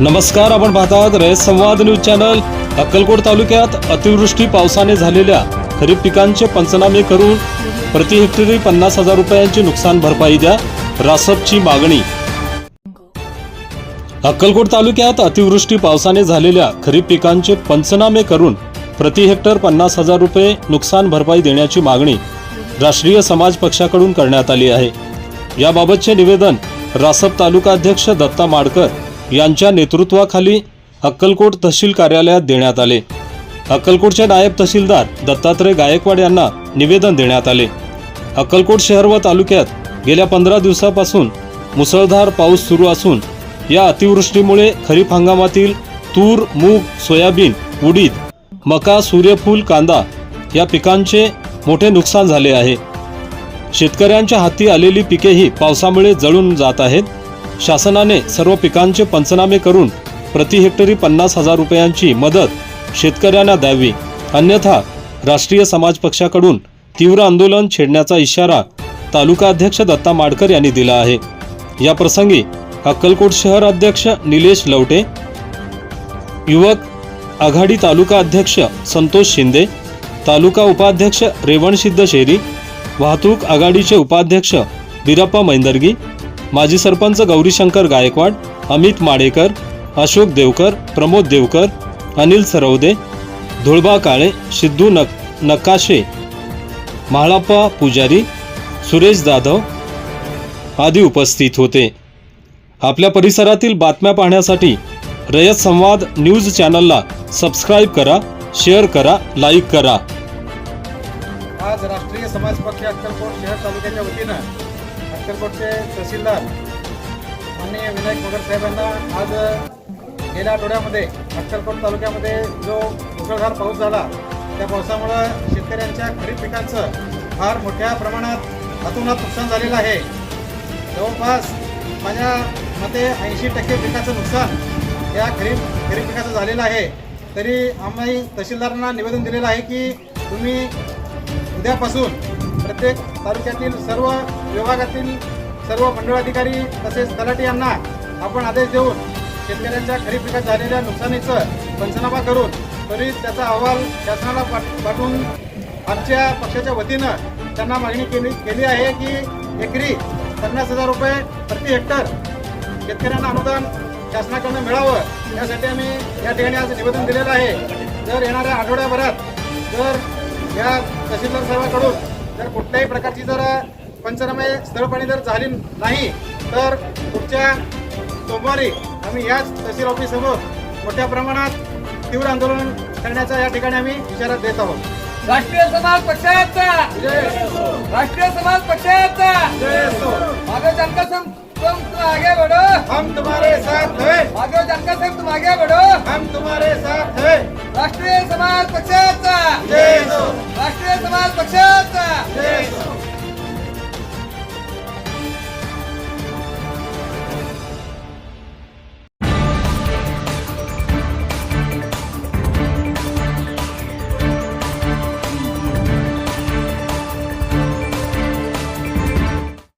नमस्कार आपण पाहतात रयत संवाद न्यूज चॅनल. अक्कलकोट तालुक्यात अतिवृष्टी पावसाने झालेल्या खरीप पिकांचे पंचनामे करून प्रति हेक्टरी पन्नास हजार रुपयांची नुकसान भरपाई द्या रासपची मागणी. अक्कलकोट तालुक्यात अतिवृष्टी पावसाने झालेल्या खरीप पिकांचे पंचनामे करून प्रति हेक्टर पन्नास हजार रुपये नुकसान भरपाई देण्याची मागणी राष्ट्रीय समाज पक्षाकडून करण्यात आली आहे. याबाबतचे निवेदन रासप तालुका अध्यक्ष दत्ता माडकर यांच्या नेतृत्वाखाली अक्कलकोट तहसील कार्यालयात देण्यात आले. अक्कलकोटचे नायब तहसीलदार दत्तात्रय गायकवाड यांना निवेदन देण्यात आले. अक्कलकोट शहर व तालुक्यात गेल्या पंधरा दिवसापासून मुसळधार पाऊस सुरू असून या अतिवृष्टीमुळे खरीप हंगामातील तूर मूग सोयाबीन उडीद मका सूर्यफूल कांदा या पिकांचे मोठे नुकसान झाले आहे. शेतकऱ्यांच्या हाती आलेली पिकेही पावसामुळे जळून जात आहेत. शासनाने सर्व पिकांचे पंचनामे करून प्रति हेक्टरी पन्नास हजार रुपयांची मदत शेतकऱ्यांना द्यावी. अन्यथा राष्ट्रीय समाज पक्षाकडून तीव्र आंदोलन छेडण्याचा इशारा तालुका अध्यक्ष दत्ता माडकर यांनी दिला आहे. या प्रसंगी अक्कलकोट शहर अध्यक्ष निलेश लवटे युवक आघाडी तालुका अध्यक्ष संतोष शिंदे तालुका उपाध्यक्ष रेवणसिद्ध शेरी वाहतूक आघाडीचे उपाध्यक्ष बिरप्पा मैंदर्गी माजी सरपंच गौरीशंकर गायकवाड अमित माडेकर अशोक देवकर प्रमोद देवकर अनिल सरवदे धुळबा काळे सिद्धू नक नकाशे म्हाळाप्पा पुजारी सुरेश जाधव आदी उपस्थित होते. आपल्या परिसरातील बातम्या पाहण्यासाठी रयत संवाद न्यूज चॅनलला सबस्क्राईब करा शेअर करा लाईक करा. आज राष्ट्रीय समाज पक्ष अक्कलकोट शहर तालुक्याच्या वतीनं अक्कलकोटचे तहसीलदार माननीय विनायक मगर साहेबांना आज गेल्या आठवड्यामध्ये अक्कलकोट तालुक्यामध्ये जो मुसळधार पाऊस झाला त्या पावसामुळं शेतकऱ्यांच्या खरीप पिकांचं फार मोठ्या प्रमाणात अतोनात नुकसान झालेलं आहे. जवळपास माझ्या मते ऐंशी टक्के पिकाचं नुकसान या खरीप खरीप पिकाचं झालेलं आहे. तरी आम्ही तहसीलदारांना निवेदन दिलेलं आहे की तुम्ही उद्यापासून प्रत्येक तालुक्यातील सर्व विभागातील सर्व मंडळाधिकारी तसेच तलाठी यांना आपण आदेश देऊन शेतकऱ्यांच्या खरीप पिकात झालेल्या नुकसानीचं पंचनामा करून त्वरित त्याचा अहवाल शासनाला पाठ पाठवून आमच्या पक्षाच्या वतीनं त्यांना मागणी केली केली आहे की एकरी पन्नास हजार रुपये प्रति हेक्टर शेतकऱ्यांना अनुदान शासनाकडनं मिळावं यासाठी आम्ही या ठिकाणी आज निवेदन दिलेलं आहे. जर येणाऱ्या आठवड्याभरात जर या तहसीलदार साहेबाकडून जर कुठल्याही प्रकारची जर पंचनामे स्थळपणे जर झाली नाही तर पुढच्या सोमवारी आम्ही याच तहसील ऑफिससमोर मोठ्या प्रमाणात तीव्र आंदोलन करण्याचा या ठिकाणी आम्ही इशारा देत आहोत. राष्ट्रीय समाज पक्षाचा! राष्ट्रीय समाज पक्षाचा! आगे जानकर तुम तुम आगे बढ़ो हम तुम्हारे साथ हैं. आगे जानकर सिंह तुम आगे बढ़ो हम तुम्हारे साथ हैं. राष्ट्रीय समाज पक्षाचा. राष्ट्रीय समाज पक्षाचा! Yes.